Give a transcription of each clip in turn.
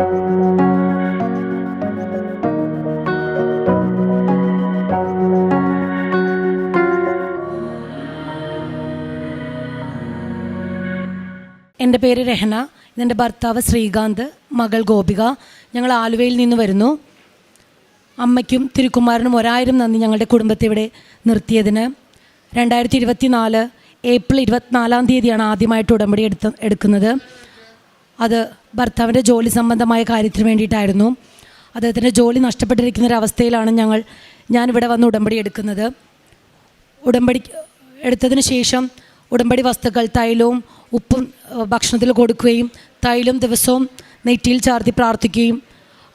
എന്റെ പേര് രഹന. ഇതെന്റെ ഭർത്താവ് ശ്രീകാന്ത്. മകൾ ഗോപിക. ഞങ്ങൾ ആലുവയിൽ നിന്ന് വരുന്നു. അമ്മയ്ക്കും തിരുക്കുമാരനും ഒരായിരം നന്ദി ഞങ്ങളുടെ കുടുംബത്തെ ഇവിടെ നിർത്തിയതിന്. രണ്ടായിരത്തി ഇരുപത്തി നാല് ഏപ്രിൽ ഇരുപത്തിനാലാം തീയതിയാണ് ആദ്യമായിട്ട് ഉടമ്പടി എടുത്ത് എടുക്കുന്നത്. അത് ഭർത്താവിന്റെ ജോലി സംബന്ധമായ കാര്യത്തിന് വേണ്ടിയിട്ടായിരുന്നു. അദ്ദേഹത്തിന്റെ ജോലി നഷ്ടപ്പെട്ടിരിക്കുന്ന ഒരവസ്ഥയിലാണ് ഞങ്ങൾ ഞാനിവിടെ വന്ന് ഉടമ്പടി എടുക്കുന്നത്. ഉടമ്പടി എടുത്തതിന് ശേഷം ഉടമ്പടി വസ്തുക്കൾ തൈലവും ഉപ്പും ഭക്ഷണത്തിൽ കൊടുക്കുകയും തൈലം ദിവസവും നെറ്റിയിൽ ചാർത്തി പ്രാർത്ഥിക്കുകയും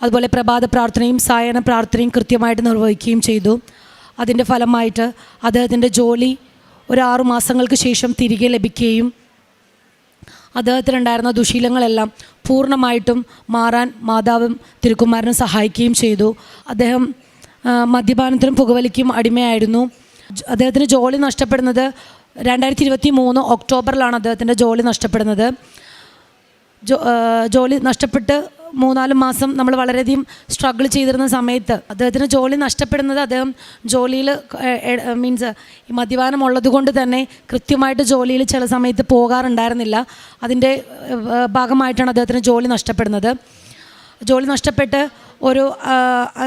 അതുപോലെ പ്രഭാത പ്രാർത്ഥനയും സായന പ്രാർത്ഥനയും കൃത്യമായിട്ട് നിർവഹിക്കുകയും ചെയ്തു. അതിന്റെ ഫലമായിട്ട് അദ്ദേഹത്തിന്റെ ജോലി ഒരു ആറു മാസങ്ങൾക്ക് ശേഷം തിരികെ ലഭിക്കുകയും അദ്ദേഹത്തിനുണ്ടായിരുന്ന ദുശീലങ്ങളെല്ലാം പൂർണമായിട്ടും മാറാൻ മാതാവും തിരുക്കുമാരനും സഹായിക്കുകയും ചെയ്തു. അദ്ദേഹം മദ്യപാനത്തിനും പുകവലിക്കും അടിമയായിരുന്നു. അദ്ദേഹത്തിന് ജോലി നഷ്ടപ്പെടുന്നത് രണ്ടായിരത്തി ഇരുപത്തി മൂന്ന് ഒക്ടോബറിലാണ് അദ്ദേഹത്തിന്റെ ജോലി നഷ്ടപ്പെടുന്നത്. ജോലി നഷ്ടപ്പെട്ട് മൂന്നാൽ മാസം നമ്മൾ വളരെയധികം സ്ട്രഗിൾ ചെയ്തിരുന്ന സമയത്ത് അദ്ദേഹത്തിന് ജോലി നഷ്ടപ്പെടുന്നത് അദ്ദേഹം ജോലിയിൽ മീൻസ് ഈ മദ്യപാനം ഉള്ളത് കൊണ്ട് തന്നെ കൃത്യമായിട്ട് ജോലിയിൽ ചില സമയത്ത് പോകാറുണ്ടായിരുന്നില്ല. അതിന്റെ ഭാഗമായിട്ടാണ് അദ്ദേഹത്തിന് ജോലി നഷ്ടപ്പെടുന്നത്. ജോലി നഷ്ടപ്പെട്ട് ഒരു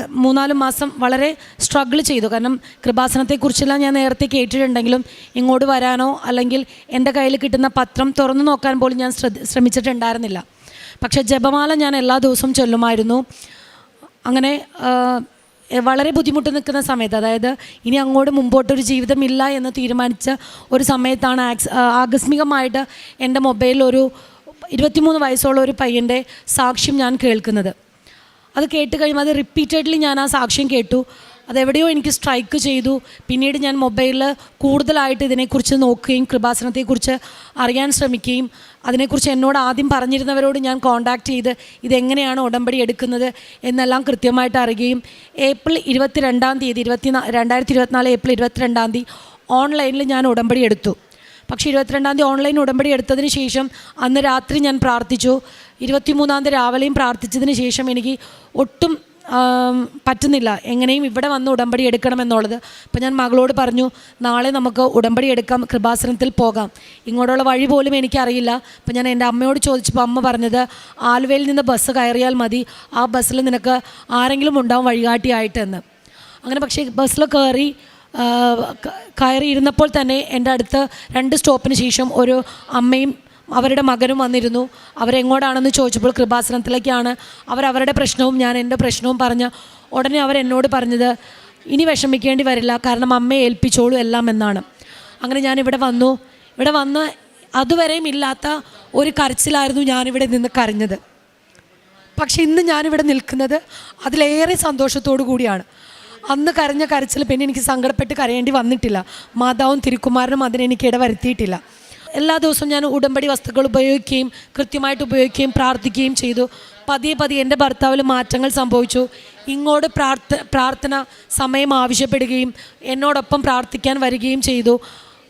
മൂന്നാൽ മാസം വളരെ സ്ട്രഗിൾ ചെയ്തു. കാരണം കൃപാസനത്തെക്കുറിച്ചെല്ലാം ഞാൻ നേരത്തെ കേട്ടിട്ടുണ്ടെങ്കിലും ഇങ്ങോട്ട് വരാനോ അല്ലെങ്കിൽ എന്റെ കയ്യിൽ കിട്ടുന്ന പത്രം തുറന്നു നോക്കാൻ പോലും ഞാൻ ശ്രമിച്ചിട്ടുണ്ടായിരുന്നില്ല. പക്ഷേ ജപമാല ഞാൻ എല്ലാ ദിവസവും ചൊല്ലുമായിരുന്നു. അങ്ങനെ വളരെ ബുദ്ധിമുട്ട് നിൽക്കുന്ന സമയത്ത് അതായത് ഇനി അങ്ങോട്ട് മുമ്പോട്ടൊരു ജീവിതമില്ല എന്ന് തീരുമാനിച്ച ഒരു സമയത്താണ് ആക്സ് ആകസ്മികമായിട്ട് എന്റെ മൊബൈലിൽ ഒരു ഇരുപത്തിമൂന്ന് വയസ്സുള്ള ഒരു പയ്യന്റെ സാക്ഷ്യം ഞാൻ കേൾക്കുന്നത്. അത് കേട്ട് കഴിയുമ്പോൾ അത് റിപ്പീറ്റഡ്ലി ഞാൻ ആ സാക്ഷ്യം കേട്ടു. അതെവിടെയോ എനിക്ക് സ്ട്രൈക്ക് ചെയ്തു. പിന്നീട് ഞാൻ മൊബൈലിൽ കൂടുതലായിട്ട് ഇതിനെക്കുറിച്ച് നോക്കുകയും കൃപാസനത്തെക്കുറിച്ച് അറിയാൻ ശ്രമിക്കുകയും അതിനെക്കുറിച്ച് എന്നോട് ആദ്യം പറഞ്ഞിരുന്നവരോട് ഞാൻ കോൺടാക്റ്റ് ചെയ്ത് ഇതെങ്ങനെയാണ് ഉടമ്പടി എടുക്കുന്നത് എന്നെല്ലാം കൃത്യമായിട്ട് അറിയുകയും ഏപ്രിൽ ഇരുപത്തിരണ്ടാം തീയതി ഇരുപത്തി രണ്ടായിരത്തി ഇരുപത്തിനാല് ഏപ്രിൽ ഇരുപത്തിരണ്ടാം തീയതി ഓൺലൈനിൽ ഞാൻ ഉടമ്പടി എടുത്തു. പക്ഷേ ഇരുപത്തിരണ്ടാം തീയതി ഓൺലൈൻ ഉടമ്പടി എടുത്തതിന് ശേഷം അന്ന് രാത്രി ഞാൻ പ്രാർത്ഥിച്ചു. ഇരുപത്തിമൂന്നാം തീയതി രാവിലെയും പ്രാർത്ഥിച്ചതിന് ശേഷം എനിക്ക് ഒട്ടും പറ്റുന്നില്ല. എങ്ങനെയും ഇവിടെ വന്ന് ഉടമ്പടി എടുക്കണം എന്നുള്ളത്. അപ്പോൾ ഞാൻ മകളോട് പറഞ്ഞു നാളെ നമുക്ക് ഉടമ്പടി എടുക്കാം കൃപാസനത്തിൽ പോകാം. ഇങ്ങോട്ടുള്ള വഴി പോലും എനിക്കറിയില്ല. അപ്പോൾ ഞാൻ എന്റെ അമ്മയോട് ചോദിച്ചപ്പോൾ അമ്മ പറഞ്ഞത് ആലുവയിൽ നിന്ന് ബസ് കയറിയാൽ മതി. ആ ബസ്സിൽ നിനക്ക് ആരെങ്കിലും ഉണ്ടാവും വഴികാട്ടിയായിട്ടെന്ന്. അങ്ങനെ പക്ഷേ ബസ്സിൽ കയറി കയറിയിരുന്നപ്പോൾ തന്നെ എന്റെ അടുത്ത് രണ്ട് സ്റ്റോപ്പിന് ശേഷം ഒരു അമ്മയും അവരുടെ മകനും വന്നിരുന്നു. അവരെങ്ങോട്ടാണെന്ന് ചോദിച്ചപ്പോൾ കൃപാസനത്തിലേക്കാണ്. അവരവരുടെ പ്രശ്നവും ഞാൻ എന്റെ പ്രശ്നവും പറഞ്ഞ് ഉടനെ അവരെന്നോട് പറഞ്ഞത് ഇനി വിഷമിക്കേണ്ടി വരില്ല കാരണം അമ്മയെ ഏൽപ്പിച്ചോളൂ എല്ലാം എന്നാണ്. അങ്ങനെ ഞാൻ ഇവിടെ വന്നു. ഇവിടെ വന്ന് അതുവരെയും ഇല്ലാത്ത ഒരു കരച്ചിലായിരുന്നു ഞാനിവിടെ നിന്ന് കരഞ്ഞത്. പക്ഷേ ഇന്ന് ഞാനിവിടെ നിൽക്കുന്നത് അതിലേറെ സന്തോഷത്തോടു കൂടിയാണ്. അന്ന് കരഞ്ഞ കരച്ചിൽ പിന്നെ എനിക്ക് സങ്കടപ്പെട്ട് കരയേണ്ടി വന്നിട്ടില്ല. മാതാവും തിരുക്കുമാരനും അതിനെനിക്ക് ഇടവരുത്തിയിട്ടില്ല. എല്ലാ ദിവസവും ഞാൻ ഉടമ്പടി വസ്തുക്കൾ ഉപയോഗിക്കുകയും കൃത്യമായിട്ട് ഉപയോഗിക്കുകയും പ്രാർത്ഥിക്കുകയും ചെയ്തു. പതിയെ പതിയെ എന്റെ ഭർത്താവിൽ മാറ്റങ്ങൾ സംഭവിച്ചു. ഇങ്ങോട്ട് പ്രാർത്ഥ പ്രാർത്ഥന സമയം ആവശ്യപ്പെടുകയും എന്നോടൊപ്പം പ്രാർത്ഥിക്കാൻ വരികയും ചെയ്തു.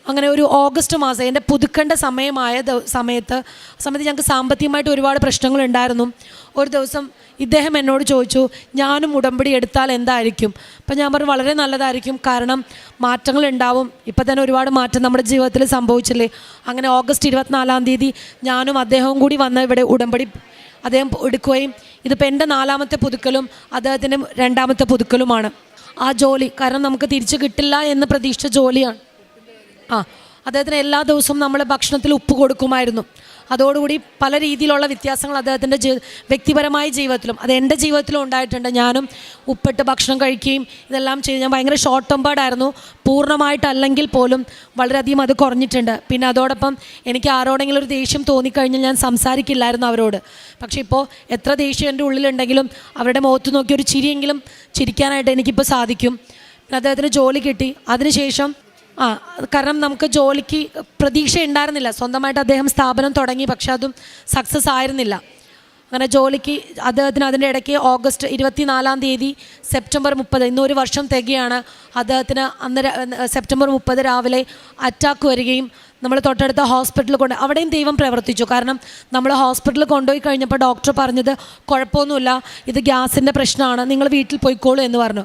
അങ്ങനെ ഒരു ഓഗസ്റ്റ് മാസം എന്റെ പുതുക്കേണ്ട സമയമായ സമയത്ത് സമയത്ത് ഞങ്ങൾക്ക് സാമ്പത്തികമായിട്ട് ഒരുപാട് പ്രശ്നങ്ങളുണ്ടായിരുന്നു ഒരു ദിവസം ഇദ്ദേഹം എന്നോട് ചോദിച്ചു ഞാനും ഉടമ്പടി എടുത്താൽ എന്തായിരിക്കും? അപ്പം ഞാൻ പറഞ്ഞു വളരെ നല്ലതായിരിക്കും. കാരണം മാറ്റങ്ങൾ ഉണ്ടാവും. ഇപ്പം തന്നെ ഒരുപാട് മാറ്റം നമ്മുടെ ജീവിതത്തിൽ സംഭവിച്ചില്ലേ? അങ്ങനെ ഓഗസ്റ്റ് ഇരുപത്തിനാലാം തീയതി ഞാനും അദ്ദേഹവും കൂടി വന്ന ഇവിടെ ഉടമ്പടി അദ്ദേഹം എടുക്കുകയും ഇതിപ്പോൾ എന്റെ നാലാമത്തെ പുതുക്കലും അദ്ദേഹത്തിന്റെ രണ്ടാമത്തെ പുതുക്കലുമാണ്. ആ ജോലി കാരണം നമുക്ക് തിരിച്ചു കിട്ടില്ല എന്ന് പ്രതീക്ഷിച്ച ജോലിയാണ്. ആ അദ്ദേഹത്തിന് എല്ലാ ദിവസവും നമ്മൾ ഭക്ഷണത്തിൽ ഉപ്പ് കൊടുക്കുമായിരുന്നു. അതോടുകൂടി പല രീതിയിലുള്ള വ്യത്യാസങ്ങൾ അദ്ദേഹത്തിന്റെ ജീ വ്യക്തിപരമായ ജീവിതത്തിലും അത് എന്റെ ജീവിതത്തിലും ഉണ്ടായിട്ടുണ്ട്. ഞാനും ഉപ്പിട്ട് ഭക്ഷണം കഴിക്കുകയും ഇതെല്ലാം ചെയ്ത് ഞാൻ ഭയങ്കര ഷോർട്ട് ടെമ്പേർഡായിരുന്നു പൂർണമായിട്ടല്ലെങ്കിൽ പോലും വളരെയധികം അത് കുറഞ്ഞിട്ടുണ്ട്. പിന്നെ അതോടൊപ്പം എനിക്ക് ആരോടെങ്കിലും ഒരു ദേഷ്യം തോന്നിക്കഴിഞ്ഞാൽ ഞാൻ സംസാരിക്കില്ലായിരുന്നു അവരോട്. പക്ഷേ ഇപ്പോൾ എത്ര ദേഷ്യം എന്റെ ഉള്ളിലുണ്ടെങ്കിലും അവരുടെ മുഖത്ത് നോക്കി ഒരു ചിരിയെങ്കിലും ചിരിക്കാനായിട്ട് എനിക്കിപ്പോൾ സാധിക്കും. അദ്ദേഹത്തിന് ജോലി കിട്ടി. അതിനുശേഷം ആ കാരണം നമുക്ക് ജോലിക്ക് പ്രതീക്ഷ ഉണ്ടായിരുന്നില്ല സ്വന്തമായിട്ട് അദ്ദേഹം സ്ഥാപനം തുടങ്ങി പക്ഷെ അതും സക്സസ് ആയിരുന്നില്ല. അങ്ങനെ ജോലിക്ക് അദ്ദേഹത്തിന് അതിന്റെ ഇടയ്ക്ക് ഓഗസ്റ്റ് ഇരുപത്തിനാലാം തീയതി സെപ്റ്റംബർ മുപ്പത് ഇന്നൊരു വർഷം തികയാണ്. അദ്ദേഹത്തിന് അന്ന് സെപ്റ്റംബർ മുപ്പത് രാവിലെ അറ്റാക്ക് വരികയും നമ്മൾ തൊട്ടടുത്ത ഹോസ്പിറ്റലിൽ കൊണ്ട് അവിടെയും ദൈവം പ്രവർത്തിച്ചു. കാരണം നമ്മൾ ഹോസ്പിറ്റലിൽ കൊണ്ടുപോയി കഴിഞ്ഞപ്പോൾ ഡോക്ടർ പറഞ്ഞത് കുഴപ്പമൊന്നുമില്ല ഇത് ഗ്യാസിന്റെ പ്രശ്നമാണ് നിങ്ങൾ വീട്ടിൽ പോയിക്കോളൂ എന്ന് പറഞ്ഞു.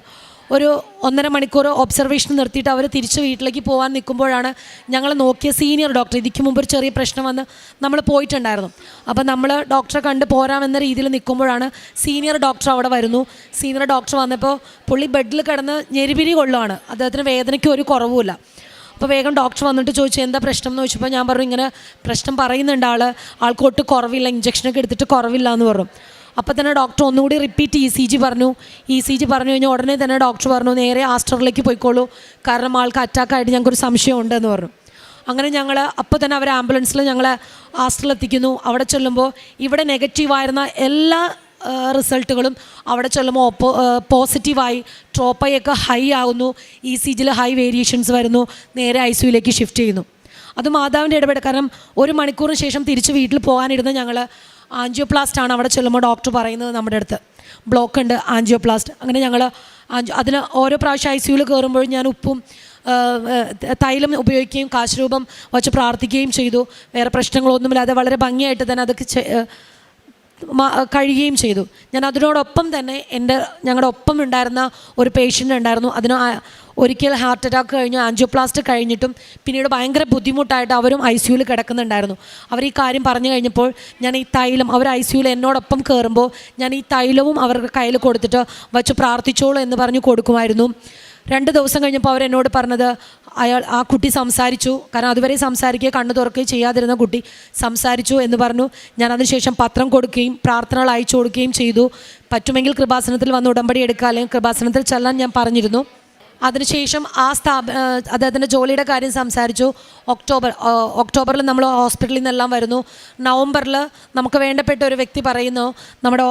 ഒരു ഒന്നര മണിക്കൂർ ഒബ്സർവേഷൻ നിർത്തിയിട്ട് അവർ തിരിച്ച് വീട്ടിലേക്ക് പോകാൻ നിൽക്കുമ്പോഴാണ് ഞങ്ങൾ നോക്കിയ സീനിയർ ഡോക്ടർ ഇതിക്ക് മുമ്പ് ഒരു ചെറിയ പ്രശ്നം വന്ന് നമ്മൾ പോയിട്ടുണ്ടായിരുന്നു. അപ്പോൾ നമ്മൾ ഡോക്ടറെ കണ്ട് പോരാമെന്ന രീതിയിൽ നിൽക്കുമ്പോഴാണ് സീനിയർ ഡോക്ടർ അവിടെ വരുന്നു. സീനിയർ ഡോക്ടർ വന്നപ്പോൾ പുള്ളി ബെഡിൽ കിടന്ന് ഞെരിപിരി കൊള്ളുവാണ്. അദ്ദേഹത്തിന് വേദനയ്ക്ക് ഒരു കുറവുമില്ല. അപ്പോൾ വേഗം ഡോക്ടർ വന്നിട്ട് ചോദിച്ചു എന്താ പ്രശ്നം? എന്ന് ചോദിച്ചപ്പോൾ ഞാൻ പറഞ്ഞു ഇങ്ങനെ പ്രശ്നം പറയുന്നുണ്ട് ആൾ ആൾക്ക് കുറവില്ല ഇഞ്ചക്ഷനൊക്കെ എടുത്തിട്ട് കുറവില്ല എന്ന് പറഞ്ഞു. അപ്പോൾ തന്നെ ഡോക്ടർ ഒന്നുകൂടി റിപ്പീറ്റ് ഇ സി ജി പറഞ്ഞു. ഇ സി ജി പറഞ്ഞു കഴിഞ്ഞാൽ ഉടനെ തന്നെ ഡോക്ടർ പറഞ്ഞു നേരെ ആസ്റ്ററിലേക്ക് പോയിക്കോളൂ. കാരണം ആൾക്ക് അറ്റാക്കായിട്ട് ഞങ്ങൾക്കൊരു സംശയം എന്ന് പറഞ്ഞു. അങ്ങനെ ഞങ്ങൾ അപ്പോൾ തന്നെ അവർ ആംബുലൻസിൽ ഞങ്ങൾ ആസ്റ്ററിൽ എത്തിക്കുന്നു അവിടെ ചെല്ലുമ്പോൾ ഇവിടെ നെഗറ്റീവായിരുന്ന എല്ലാ റിസൾട്ടുകളും അവിടെ ചെല്ലുമ്പോൾ ഓപ്പോ പോസിറ്റീവായി ട്രോപ്പയൊക്കെ ഹൈ ആകുന്നു ഇ സി ജിയിൽ ഹൈ വേരിയേഷൻസ് വരുന്നു. നേരെ ഐ സിയുലേക്ക് ഷിഫ്റ്റ് ചെയ്യുന്നു. അത് മാതാവിന്റെ ഇടപെടൽ. കാരണം ഒരു മണിക്കൂറിന് ശേഷം തിരിച്ച് വീട്ടിൽ പോകാനിരുന്ന് ഞങ്ങൾ ആൻജിയോപ്ലാസ്റ്റ് ആണ് അവിടെ ചെല്ലുമ്പോൾ ഡോക്ടർ പറയുന്നത് നമ്മുടെ അടുത്ത്. ബ്ലോക്ക് ഉണ്ട് ആൻജിയോപ്ലാസ്റ്റ്. അങ്ങനെ ഞങ്ങൾ അതിന് ഓരോ പ്രാവശ്യം ഐ സിയുയിൽ കയറുമ്പോഴും ഞാൻ ഉപ്പും തൈലം ഉപയോഗിക്കുകയും കാശരൂപം വച്ച് പ്രാർത്ഥിക്കുകയും ചെയ്തു. വേറെ പ്രശ്നങ്ങളൊന്നുമില്ലാതെ വളരെ ഭംഗിയായിട്ട് തന്നെ അതൊക്കെ കഴിയുകയും ചെയ്തു. ഞാൻ അതിനോടൊപ്പം തന്നെ എന്റെ ഞങ്ങളുടെ ഒപ്പം ഉണ്ടായിരുന്ന ഒരു പേഷ്യന്റ് ഉണ്ടായിരുന്നു. അതിന് ഒരിക്കൽ ഹാർട്ട് അറ്റാക്ക് കഴിഞ്ഞു ആൻജിയോപ്ലാസ്റ്റ് കഴിഞ്ഞിട്ടും പിന്നീട് ഭയങ്കര ബുദ്ധിമുട്ടായിട്ട് അവരും ഐ സിയുയിൽ കിടക്കുന്നുണ്ടായിരുന്നു. അവർ ഈ കാര്യം പറഞ്ഞു കഴിഞ്ഞപ്പോൾ ഞാൻ ഈ തൈലം അവർ ഐ സിയുയിൽ എന്നോടൊപ്പം കയറുമ്പോൾ ഞാൻ ഈ തൈലവും അവരുടെ കയ്യിൽ കൊടുത്തിട്ട് വച്ച് പ്രാർത്ഥിച്ചോളൂ എന്ന് പറഞ്ഞ് കൊടുക്കുമായിരുന്നു. രണ്ട് ദിവസം കഴിഞ്ഞപ്പോൾ അവരെന്നോട് പറഞ്ഞത് അയാൾ ആ കുട്ടി സംസാരിച്ചു. കാരണം അതുവരെ സംസാരിക്കുക കണ്ണു തുറക്കുകയും ചെയ്യാതിരുന്ന കുട്ടി സംസാരിച്ചു എന്ന് പറഞ്ഞു. ഞാൻ അതിനുശേഷം പത്രം കൊടുക്കുകയും പ്രാർത്ഥനകൾ അയച്ചു കൊടുക്കുകയും ചെയ്തു. പറ്റുമെങ്കിൽ കൃപാസനത്തിൽ വന്ന് ഉടമ്പടി എടുക്കുക അല്ലെങ്കിൽ കൃപാസനത്തിൽ ചെല്ലാൻ ഞാൻ പറഞ്ഞിരുന്നു. അതിനുശേഷം ആ സ്ഥാപ അദ്ദേഹത്തിന്റെ ജോലിയുടെ കാര്യം സംസാരിച്ചു. ഒക്ടോബർ ഒക്ടോബറിൽ നമ്മൾ ഹോസ്പിറ്റലിൽ നിന്നെല്ലാം വരുന്നു. നവംബറിൽ നമുക്ക് വേണ്ടപ്പെട്ട ഒരു വ്യക്തി പറയുന്നു. നമ്മുടെ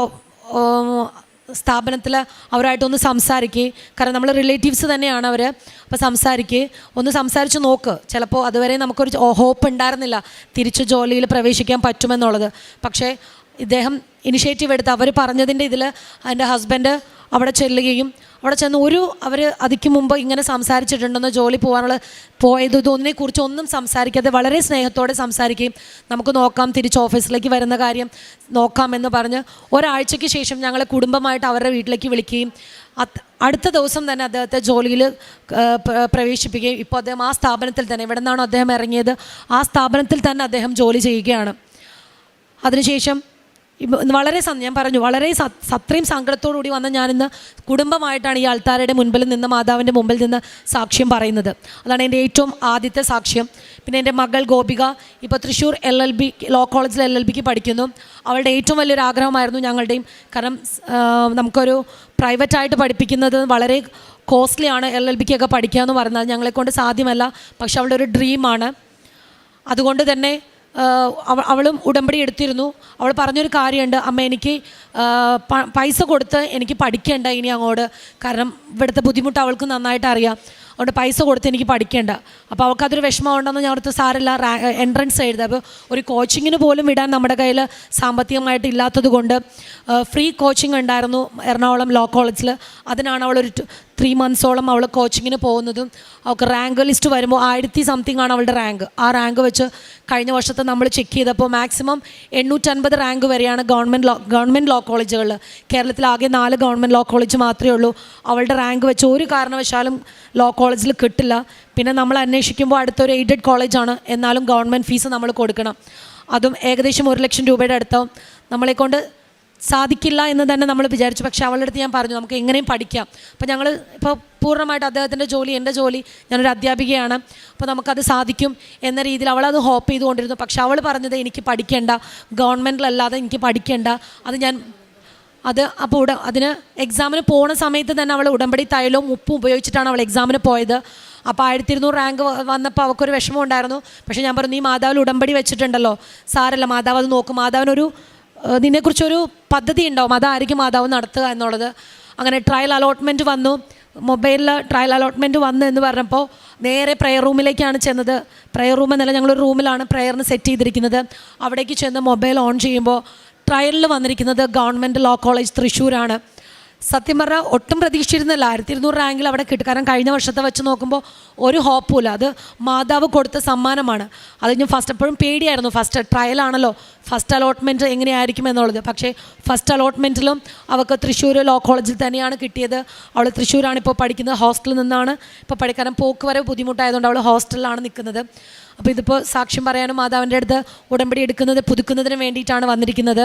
സ്ഥാപനത്തിൽ അവരായിട്ടൊന്ന് സംസാരിക്കുക കാരണം നമ്മൾ റിലേറ്റീവ്സ് തന്നെയാണ് അവർ അപ്പോൾ സംസാരിക്കുക ഒന്ന് സംസാരിച്ച് നോക്ക്. ചിലപ്പോൾ അതുവരെ നമുക്കൊരു ഹോപ്പ് ഉണ്ടായിരുന്നില്ല. തിരിച്ച് ജോലിയിൽ പ്രവേശിക്കാൻ പറ്റുമെന്നുള്ളത്. പക്ഷേ ഇദ്ദേഹം ഇനിഷ്യേറ്റീവ് എടുത്ത് അവർ പറഞ്ഞതിന്റെ ഇതിൽ എന്റെ ഹസ്ബൻഡ് അവിടെ ചെല്ലുകയും അവിടെ ചെന്ന് ഒരു അവർ അതിക്ക് മുമ്പ് ഇങ്ങനെ സംസാരിച്ചിട്ടുണ്ടെന്ന് ജോലി പോകാനുള്ള പോയത് ഇതൊന്നിനെക്കുറിച്ച് ഒന്നും സംസാരിക്കാതെ വളരെ സ്നേഹത്തോടെ സംസാരിക്കുകയും നമുക്ക് നോക്കാം തിരിച്ച് ഓഫീസിലേക്ക് വരുന്ന കാര്യം നോക്കാമെന്ന് പറഞ്ഞ് ഒരാഴ്ചയ്ക്ക് ശേഷം ഞങ്ങളെ കുടുംബമായിട്ട് അവരുടെ വീട്ടിലേക്ക് വിളിക്കുകയും അടുത്ത ദിവസം തന്നെ അദ്ദേഹത്തെ ജോലിയിൽ പ്രവേശിപ്പിക്കുകയും ഇപ്പോൾ അദ്ദേഹം ആ സ്ഥാപനത്തിൽ തന്നെ എവിടെ നിന്നാണോ അദ്ദേഹം ഇറങ്ങിയത്? ആ സ്ഥാപനത്തിൽ തന്നെ അദ്ദേഹം ജോലി ചെയ്യുകയാണ്. അതിനുശേഷം വളരെ ഞാൻ പറഞ്ഞു വളരെ അത്രയും സങ്കടത്തോടുകൂടി വന്ന ഞാനിന്ന് കുടുംബമായിട്ടാണ് ഈ ആൾത്താരുടെ മുൻപിൽ നിന്ന് മാതാവിന്റെ മുമ്പിൽ നിന്ന് സാക്ഷ്യം പറയുന്നത്. അതാണ് എന്റെ ഏറ്റവും ആദ്യത്തെ സാക്ഷ്യം. പിന്നെ എന്റെ മകൾ ഗോപിക ഇപ്പോൾ Thrissur L L B law കോളേജിൽ എൽ എൽ ബിക്ക് പഠിക്കുന്നു. അവളുടെ ഏറ്റവും വലിയൊരു ആഗ്രഹമായിരുന്നു ഞങ്ങളുടെയും കാരണം നമുക്കൊരു പ്രൈവറ്റായിട്ട് പഠിപ്പിക്കുന്നത് വളരെ കോസ്റ്റ്ലിയാണ് എൽ എൽ ബിക്കൊക്കെ പഠിക്കുക എന്ന് പറയുന്നത് ഞങ്ങളെക്കൊണ്ട് സാധ്യമല്ല. പക്ഷെ അവളുടെ ഒരു ഡ്രീമാണ്. അതുകൊണ്ട് തന്നെ അവളും ഉടമ്പടി എടുത്തിരുന്നു. അവൾ പറഞ്ഞൊരു കാര്യമുണ്ട്. അമ്മ എനിക്ക് പൈസ കൊടുത്ത് എനിക്ക് പഠിക്കേണ്ട ഇനി അങ്ങോട്ട്. കാരണം ഇവിടുത്തെ ബുദ്ധിമുട്ട് അവൾക്ക് നന്നായിട്ട് അറിയാം. അതുകൊണ്ട് പൈസ കൊടുത്ത് എനിക്ക് പഠിക്കേണ്ട. അപ്പോൾ അവൾക്ക് അതൊരു വിഷമം ഉണ്ടെന്ന് ഞാൻ അവിടുത്തെ സാറില്ല എൻട്രൻസ് എഴുതുക അപ്പോൾ ഒരു കോച്ചിങ്ങിന് പോലും വിടാൻ നമ്മുടെ കയ്യിൽ സാമ്പത്തികമായിട്ട് ഇല്ലാത്തത് കൊണ്ട് ഫ്രീ കോച്ചിങ് ഉണ്ടായിരുന്നു എറണാകുളം ലോ കോളേജിൽ അതിനാണ് അവളൊരു ത്രീ മന്ത്സോളം അവൾ കോച്ചിങ്ങിന് പോകുന്നതും അവൾക്ക് റാങ്ക് ലിസ്റ്റ് വരുമ്പോൾ ആയിരത്തി സംതിങ് ആണ് അവളുടെ റാങ്ക് ആ റാങ്ക് വെച്ച് കഴിഞ്ഞ വർഷത്തെ നമ്മൾ ചെക്ക് ചെയ്തപ്പോൾ മാക്സിമം എണ്ണൂറ്റൻപത് റാങ്ക് വരെയാണ് ഗവൺമെന്റ് ലോ ഗവൺമെന്റ് ലോ കോളേജുകളിൽ കേരളത്തിൽ ആകെ നാല് ഗവൺമെന്റ് ലോ കോളേജ് മാത്രമേ ഉള്ളൂ. അവളുടെ റാങ്ക് വെച്ച് ഒരു കാരണവശാലും ലോ കോളേജിൽ കിട്ടില്ല. പിന്നെ നമ്മൾ അന്വേഷിക്കുമ്പോൾ അടുത്തൊരു എയ്ഡഡ് കോളേജാണ് എന്നാലും ഗവൺമെന്റ് ഫീസ് നമ്മൾ കൊടുക്കണം. അതും ഏകദേശം ഒരു ലക്ഷം രൂപയുടെ അടുത്താവും. നമ്മളെക്കൊണ്ട് സാധിക്കില്ല എന്ന് തന്നെ നമ്മൾ വിചാരിച്ചു. പക്ഷേ അവളുടെ അടുത്ത് ഞാൻ പറഞ്ഞു നമുക്ക് എങ്ങനെയും പഠിക്കാം. അപ്പോൾ ഞങ്ങൾ ഇപ്പോൾ പൂർണമായിട്ട് അദ്ദേഹത്തിന്റെ ജോലി എന്റെ ജോലി ഞാനൊരു അധ്യാപികയാണ്. അപ്പോൾ നമുക്കത് സാധിക്കും എന്ന രീതിയിൽ അവളത് ഹോപ്പ് ചെയ്തുകൊണ്ടിരുന്നു. പക്ഷേ അവൾ പറഞ്ഞത് എനിക്ക് പഠിക്കേണ്ട. ഗവൺമെന്റിലല്ലാതെ എനിക്ക് പഠിക്കേണ്ട. അത് ഞാൻ അത് അപ്പോൾ ഉട അതിന് എക്സാമിന് പോണ സമയത്ത് തന്നെ അവൾ ഉടമ്പടി തൈലവും ഉപ്പും ഉപയോഗിച്ചിട്ടാണ് അവൾ എക്സാമിന് പോയത്. അപ്പോൾ ആയിരത്തി ഇരുന്നൂറ് റാങ്ക് വന്നപ്പോൾ അവൾക്കൊരു വിഷമം ഉണ്ടായിരുന്നു. പക്ഷേ ഞാൻ പറഞ്ഞു നീ മാതാവിൽ ഉടമ്പടി വെച്ചിട്ടുണ്ടല്ലോ. സാരല്ല മാതാവ് അത് നോക്കും. മാതാവിനൊരു നിന്നെക്കുറിച്ചൊരു പദ്ധതി ഉണ്ടാവും. അതായിരിക്കും മാതാവ് നടത്തുക എന്നുള്ളത്. അങ്ങനെ ട്രയൽ അലോട്ട്മെന്റ് വന്നു. മൊബൈലിൽ ട്രയൽ അലോട്ട്മെന്റ് വന്നു എന്ന് പറഞ്ഞപ്പോൾ നേരെ പ്രെയർ റൂമിലേക്കാണ് ചെന്നത്. പ്രെയർ റൂം എന്നല്ല ഞങ്ങളൊരു റൂമിലാണ് പ്രെയറിന് സെറ്റ് ചെയ്തിരിക്കുന്നത്. അവിടേക്ക് ചെന്ന് മൊബൈൽ ഓൺ ചെയ്യുമ്പോൾ ട്രയലിൽ വന്നിരിക്കുന്നത് ഗവൺമെന്റ് ലോ കോളേജ് തൃശ്ശൂരാണ്. സത്യം പറഞ്ഞാൽ ഒട്ടും പ്രതീക്ഷിച്ചിരുന്നില്ല. ആയിരത്തി ഇരുന്നൂറ് റാങ്കിൽ അവിടെ കിട്ടും. കാരണം കഴിഞ്ഞ വർഷത്തെ വെച്ച് നോക്കുമ്പോൾ ഒരു ഹോപ്പുമില്ല. അത് മാതാവ് കൊടുത്ത സമ്മാനമാണ്. അത് ഞാൻ ഫസ്റ്റ് എപ്പോഴും പേടിയായിരുന്നു. ഫസ്റ്റ് ട്രയലാണല്ലോ ഫസ്റ്റ് അലോട്ട്മെന്റ് എങ്ങനെയായിരിക്കും എന്നുള്ളത്. പക്ഷേ ഫസ്റ്റ് അലോട്ട്മെന്റിലും അവൾക്ക് തൃശ്ശൂർ ലോ കോളേജിൽ തന്നെയാണ് കിട്ടിയത്. അവൾ തൃശ്ശൂരാണ് ഇപ്പോൾ പഠിക്കുന്നത്. ഹോസ്റ്റലിൽ നിന്നാണ് ഇപ്പോൾ പഠിക്കാൻ പോക്ക് വരെ ബുദ്ധിമുട്ടായതുകൊണ്ട് അവൾ ഹോസ്റ്റലിലാണ് നിൽക്കുന്നത്. അപ്പോൾ ഇതിപ്പോൾ സാക്ഷ്യം പറയാനും മാതാവിന്റെ അടുത്ത് ഉടമ്പടി എടുക്കുന്നത് പുതുക്കുന്നതിന് വേണ്ടിയിട്ടാണ് വന്നിരിക്കുന്നത്.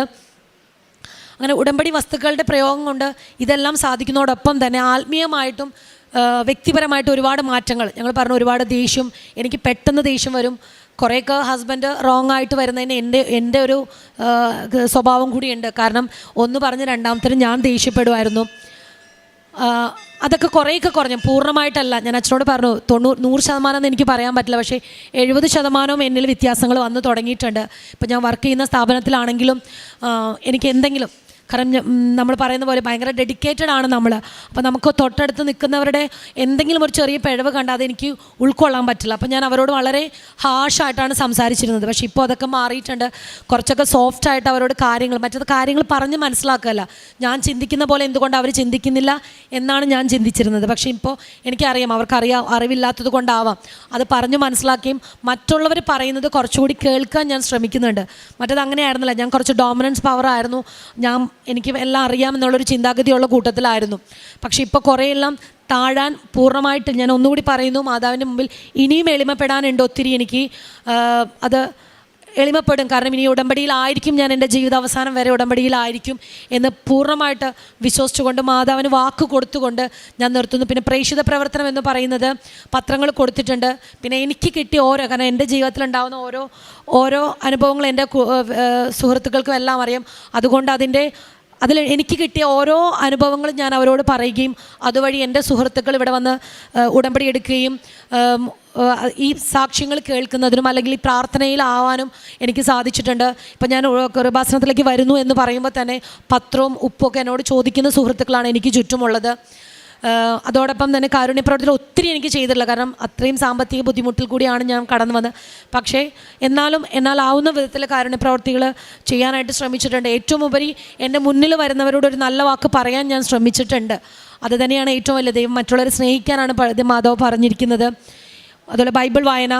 അങ്ങനെ ഉടമ്പടി വസ്തുക്കളുടെ പ്രയോഗം കൊണ്ട് ഇതെല്ലാം സാധിക്കുന്നതോടൊപ്പം തന്നെ ആത്മീയമായിട്ടും വ്യക്തിപരമായിട്ട് ഒരുപാട് മാറ്റങ്ങൾ. ഞങ്ങൾ പറഞ്ഞു ഒരുപാട് ദേഷ്യം എനിക്ക് പെട്ടെന്ന് ദേഷ്യം വരും. കുറേയൊക്കെ ഹസ്ബൻഡ് റോങ് ആയിട്ട് വരുന്നതിന് എന്റെ എന്റെ ഒരു സ്വഭാവം കൂടിയുണ്ട്. കാരണം ഒന്ന് പറഞ്ഞ് രണ്ടാമത്തേന് ഞാൻ ദേഷ്യപ്പെടുമായിരുന്നു. അതൊക്കെ കുറേയൊക്കെ കുറഞ്ഞു. പൂർണമായിട്ടല്ല. ഞാൻ അച്ഛനോട് പറഞ്ഞു തൊണ്ണൂറ് നൂറ് ശതമാനം എന്ന് എനിക്ക് പറയാൻ പറ്റില്ല. പക്ഷേ എഴുപത് ശതമാനവും എന്നിൽ വ്യത്യാസങ്ങൾ വന്നു തുടങ്ങിയിട്ടുണ്ട്. ഇപ്പം ഞാൻ വർക്ക് ചെയ്യുന്ന സ്ഥാപനത്തിലാണെങ്കിലും എനിക്ക് എന്തെങ്കിലും കാരണം നമ്മൾ പറയുന്ന പോലെ ഭയങ്കര ഡെഡിക്കേറ്റഡ് ആണ് നമ്മൾ അപ്പോൾ നമുക്ക് തൊട്ടടുത്ത് നിൽക്കുന്നവരുടെ എന്തെങ്കിലും ഒരു ചെറിയ പിഴവ് കണ്ടാൽ എനിക്ക് ഉൾക്കൊള്ളാൻ പറ്റില്ല. അപ്പോൾ ഞാൻ അവരോട് വളരെ ഹാഷായിട്ടാണ് സംസാരിച്ചിരുന്നത്. പക്ഷേ ഇപ്പോൾ അതൊക്കെ മാറിയിട്ടുണ്ട്. കുറച്ചൊക്കെ സോഫ്റ്റ് ആയിട്ട് അവരോട് കാര്യങ്ങൾ മറ്റത് കാര്യങ്ങൾ പറഞ്ഞ് മനസ്സിലാക്കുകയല്ല. ഞാൻ ചിന്തിക്കുന്ന പോലെ എന്തുകൊണ്ട് അവർ ചിന്തിക്കുന്നില്ല എന്നാണ് ഞാൻ ചിന്തിച്ചിരുന്നത്. പക്ഷേ ഇപ്പോൾ എനിക്കറിയാം അവർക്കറിയാം അറിവില്ലാത്തത് കൊണ്ടാവാം. അത് പറഞ്ഞ് മനസ്സിലാക്കുകയും മറ്റുള്ളവർ പറയുന്നത് കുറച്ചുകൂടി കേൾക്കാൻ ഞാൻ ശ്രമിക്കുന്നുണ്ട്. മറ്റത് അങ്ങനെയായിരുന്നില്ല. ഞാൻ കുറച്ച് ഡോമിനൻസ് പവർ ആയിരുന്നു. ഞാൻ എനിക്ക് എല്ലാം അറിയാമെന്നുള്ളൊരു ചിന്താഗതിയുള്ള കൂട്ടത്തിലായിരുന്നു. പക്ഷേ ഇപ്പോൾ കുറേയെല്ലാം താഴാൻ പൂർണമായിട്ട് ഞാൻ ഒന്നുകൂടി പറയുന്നു. മാതാവിന്റെ മുമ്പിൽ ഇനിയും എളിമപ്പെടാനുണ്ട് ഒത്തിരി എനിക്ക്. അത് എളിമപ്പെടും. കാരണം ഇനി ഉടമ്പടിയിലായിരിക്കും ഞാൻ എന്റെ ജീവിതാവസാനം വരെ ഉടമ്പടിയിലായിരിക്കും എന്ന് പൂർണമായിട്ട് വിശ്വസിച്ചുകൊണ്ട് മാതാവിന് വാക്ക് കൊടുത്തുകൊണ്ട് ഞാൻ നിർത്തുന്നു. പിന്നെ പ്രേക്ഷിത പ്രവർത്തനം എന്ന് പറയുന്നത് പത്രങ്ങൾ കൊടുത്തിട്ടുണ്ട്. പിന്നെ എനിക്ക് കിട്ടിയ ഓരോ കാരണം എന്റെ ജീവിതത്തിൽ ഉണ്ടാകുന്ന ഓരോ ഓരോ അനുഭവങ്ങൾ എന്റെ സുഹൃത്തുക്കൾക്കും എല്ലാം അറിയാം. അതുകൊണ്ട് അതിന്റെ അതിൽ എനിക്ക് കിട്ടിയ ഓരോ അനുഭവങ്ങളും ഞാൻ അവരോട് പറയുകയും അതുവഴി എന്റെ സുഹൃത്തുക്കൾ ഇവിടെ വന്ന് ഉടമ്പടി എടുക്കുകയും ഈ സാക്ഷ്യങ്ങൾ കേൾക്കുന്നതിനും അല്ലെങ്കിൽ ഈ പ്രാർത്ഥനയിലാവാനും എനിക്ക് സാധിച്ചിട്ടുണ്ട്. ഇപ്പം ഞാൻ കൃപാസനത്തിലേക്ക് വരുന്നു എന്ന് പറയുമ്പോൾ തന്നെ പത്രവും ഉപ്പൊക്കെ എന്നോട് ചോദിക്കുന്ന സുഹൃത്തുക്കളാണ് എനിക്ക് ചുറ്റുമുള്ളത്. അതോടൊപ്പം തന്നെ കാരുണ്യ പ്രവർത്തനം ഒത്തിരി എനിക്ക് ചെയ്തിട്ടില്ല കാരണം അത്രയും സാമ്പത്തിക ബുദ്ധിമുട്ടിൽ കൂടിയാണ് ഞാൻ കടന്നു വന്നത്. പക്ഷേ എന്നാലും എന്നാൽ ആവുന്ന വിധത്തിൽ കാരുണ്യ പ്രവർത്തികൾ ചെയ്യാനായിട്ട് ശ്രമിച്ചിട്ടുണ്ട്. ഏറ്റവും ഉപരി എന്റെ മുന്നിൽ വരുന്നവരോട് ഒരു നല്ല വാക്ക് പറയാൻ ഞാൻ ശ്രമിച്ചിട്ടുണ്ട്. അത് തന്നെയാണ് ഏറ്റവും വലിയ ദൈവം. മറ്റുള്ളവരെ സ്നേഹിക്കാനാണ് മാധവ് പറഞ്ഞിരിക്കുന്നത്. അതുപോലെ ബൈബിൾ വായന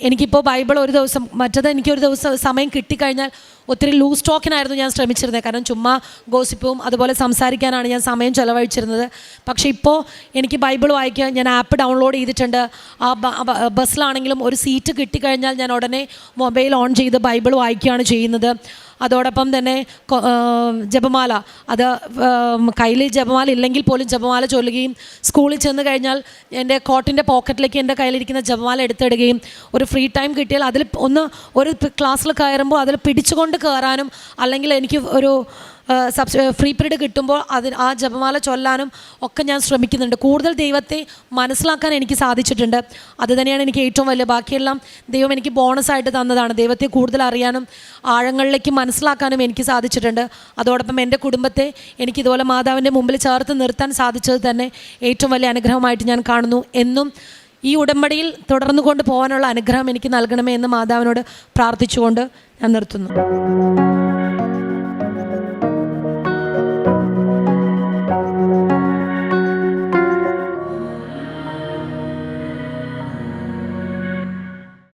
എനിക്കിപ്പോൾ ബൈബിൾ ഒരു ദിവസം മറ്റത് എനിക്ക് ഒരു ദിവസം സമയം കിട്ടിക്കഴിഞ്ഞാൽ ഒത്തിരി ലൂസ് ടോക്കിനായിരുന്നു ഞാൻ ശ്രമിച്ചിരുന്നത് കാരണം ചുമ്മാ ഗോസിപ്പും അതുപോലെ സംസാരിക്കാനാണ് ഞാൻ സമയം ചിലവഴിച്ചിരുന്നത്. പക്ഷേ ഇപ്പോൾ എനിക്ക് ബൈബിൾ വായിക്കാൻ ഞാൻ ആപ്പ് ഡൗൺലോഡ് ചെയ്തിട്ടുണ്ട്. ആ ബസ്സിലാണെങ്കിലും ഒരു സീറ്റ് കിട്ടിക്കഴിഞ്ഞാൽ ഞാൻ ഉടനെ മൊബൈൽ ഓൺ ചെയ്ത് ബൈബിൾ വായിക്കുകയാണ് ചെയ്യുന്നത്. അതോടൊപ്പം തന്നെ ജപമാല. അത് കയ്യിൽ ജപമാല ഇല്ലെങ്കിൽ പോലും ജപമാല ചൊല്ലുകയും സ്കൂളിൽ ചെന്ന് കഴിഞ്ഞാൽ എന്റെ കോട്ടിന്റെ പോക്കറ്റിലേക്ക് എന്റെ കയ്യിലിരിക്കുന്ന ജപമാല എടുത്തിടുകയും ഒരു ഫ്രീ ടൈം കിട്ടിയാൽ അതിൽ ഒന്ന് ഒരു ക്ലാസ്സിൽ കയറുമ്പോൾ അതിൽ പിടിച്ചുകൊണ്ട് കയറാനും അല്ലെങ്കിൽ എനിക്ക് ഒരു സബ്സ് ഫ്രീ പീരീഡ് കിട്ടുമ്പോൾ അതിന് ആ ജപമാല ചൊല്ലാനും ഒക്കെ ഞാൻ ശ്രമിക്കുന്നുണ്ട്. കൂടുതൽ ദൈവത്തെ മനസ്സിലാക്കാൻ എനിക്ക് സാധിച്ചിട്ടുണ്ട്. അത് തന്നെയാണ് എനിക്ക് ഏറ്റവും വലിയ ബാക്കിയെല്ലാം ദൈവം എനിക്ക് ബോണസായിട്ട് തന്നതാണ്. ദൈവത്തെ കൂടുതൽ അറിയാനും ആഴങ്ങളിലേക്ക് മനസ്സിലാക്കാനും എനിക്ക് സാധിച്ചിട്ടുണ്ട്. അതോടൊപ്പം എന്റെ കുടുംബത്തെ എനിക്ക് ഇതുപോലെ മാതാവിന്റെ മുമ്പിൽ ചേർത്ത് നിർത്താൻ സാധിച്ചത് തന്നെ ഏറ്റവും വലിയ അനുഗ്രഹമായിട്ട് ഞാൻ കാണുന്നു. എന്നും ഈ ഉടമ്പടിയിൽ തുടർന്നു കൊണ്ട് പോകാനുള്ള അനുഗ്രഹം എനിക്ക് നൽകണമേ എന്ന് മാതാവിനോട് പ്രാർത്ഥിച്ചുകൊണ്ട് ഞാൻ നിർത്തുന്നു.